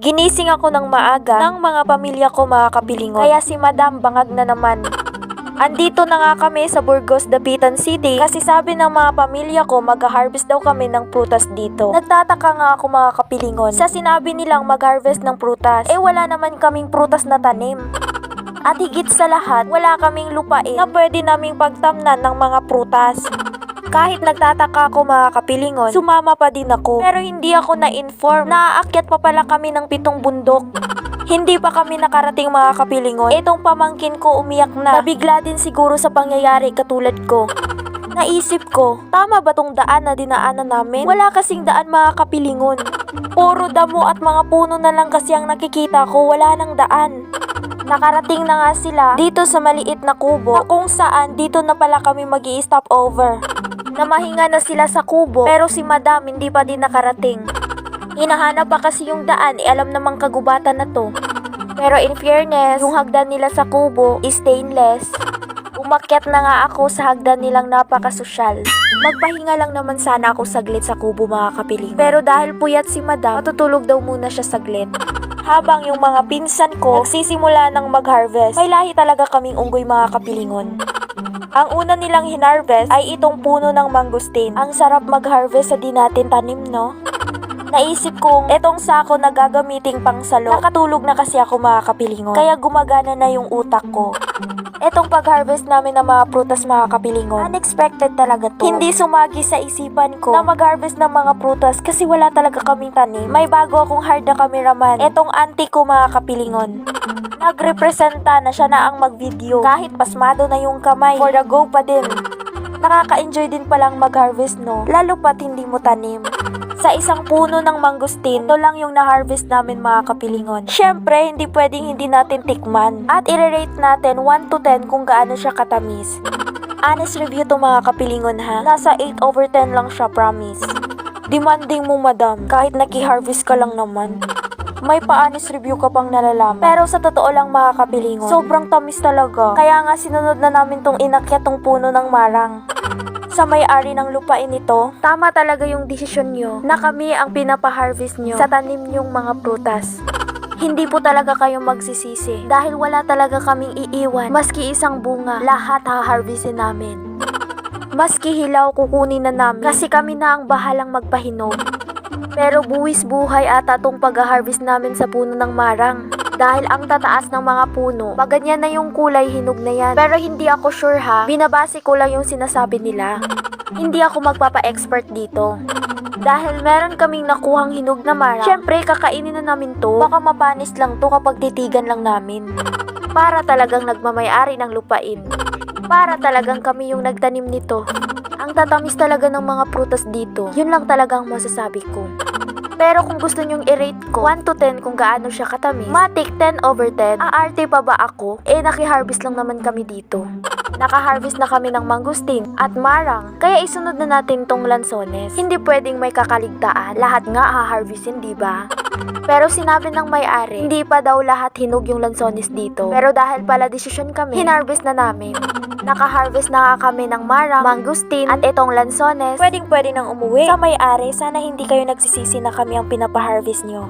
Ginising ako ng maaga ng mga pamilya ko mga kapilingon. Kaya si Madam bangag na naman. Andito na nga kami sa Burgos, Dapitan City kasi sabi ng mga pamilya ko mag-harvest daw kami ng prutas dito. Nagtataka nga ako mga kapilingon. Sa sinabi nilang mag-harvest ng prutas, eh wala naman kaming prutas na tanim. At higit sa lahat, wala kaming lupain na pwede naming pagtamnan ng mga prutas. Kahit nagtataka ako mga kapilingon, sumama pa din ako. Pero hindi ako na-inform na aakyat pa pala kami ng pitong bundok. Hindi pa kami nakarating mga kapilingon. Itong pamangkin ko umiyak na. Nabigla din siguro sa pangyayari katulad ko. Naisip ko, tama ba tong daan na dinaanan namin? Wala kasing daan mga kapilingon. Puro damo at mga puno na lang kasi ang nakikita ko, wala nang daan. Nakarating na nga sila dito sa maliit na kubo na kung saan dito na pala kami mag stop over. Namahinga na sila sa kubo pero si madam hindi pa din nakarating. Hinahanap pa kasi yung daan, eh alam namang kagubatan na to. Pero in fairness, yung hagdan nila sa kubo is stainless. Umakyat na nga ako sa hagdan nilang napakasosyal. Magpahinga lang naman sana ako saglit sa kubo mga kapiling. Pero dahil puyat si madam, matutulog daw muna siya saglit. Habang yung mga pinsan ko nagsisimula ng mag-harvest, may lahi talaga kaming unggoy mga kapilingon. Ang una nilang hinarvest ay itong puno ng mangustin. Ang sarap mag-harvest sa di natin tanim, no? Naisip kong etong sako na gagamiting pang salo. Nakatulog na kasi ako mga kapilingon. Kaya gumagana na yung utak ko. Etong pag-harvest namin ng mga prutas mga kapilingon. Unexpected talaga to. Hindi sumagi sa isipan ko na mag-harvest ng mga prutas kasi wala talaga kaming tanim. May bago akong hard na cameraman. Etong auntie ko mga kapilingon. Nagrepresenta na siya na ang mag-video. Kahit pasmado na yung kamay. For the go pa din. Nakaka-enjoy din palang mag-harvest no. Lalo pat hindi mo tanim. Sa isang puno ng mangustin, ito lang yung na-harvest namin mga kapilingon. Siyempre, hindi pwedeng hindi natin tikman. At i-rate natin 1 to 10 kung gaano siya katamis. Honest review to mga kapilingon ha. Nasa 8 over 10 lang siya, promise. Demanding mo madam, kahit naki-harvest ka lang naman. May pa-honest review ka pang nalalaman. Pero sa totoo lang mga sobrang tamis talaga. Kaya nga sinunod na namin tong inakyat tong puno ng marang sa may-ari ng lupain ito, tama talaga yung desisyon nyo na kami ang pinapa-harvest nyo sa tanim nyong mga prutas. Hindi po talaga kayo magsisisi dahil wala talaga kaming iiwan maski isang bunga, lahat ha-harvestin namin. Maski hilaw kukunin na namin kasi kami na ang bahalang magpahinog. Pero buwis buhay ata tong pag-harvest namin sa puno ng marang. Dahil ang tataas ng mga puno, maganyan na yung kulay hinog na yan. Pero hindi ako sure ha, binabase ko lang yung sinasabi nila. Hindi ako magpapa-expert dito. Dahil meron kaming nakuhang hinog na marang, syempre kakainin na namin to. Baka mapanis lang to kapag titigan lang namin. Para talagang nagmamayari ng lupain. Para talagang kami yung nagtanim nito. Ang tatamis talaga ng mga prutas dito. Yun lang talagang masasabi ko. Pero kung gusto nyong i-rate ko 1 to 10 kung gaano siya katamis, matik 10 over 10, aarte pa ba ako? Eh naki-harvest lang naman kami dito. Naka-harvest na kami ng mangustin at marang, kaya isunod na natin tong lansones. Hindi pwedeng may kakaligtaan, lahat nga ha-harvestin, di ba? Pero sinabi ng may-ari, hindi pa daw lahat hinog yung lansones dito. Pero dahil pala desisyon kami, hinarvest na namin. Naka-harvest na nga kami ng marang, mangustin, at itong lansones. Pwedeng pwede nang umuwi. Sa may-ari, sana hindi kayo nagsisisi na kami ang pinapaharvest nyo.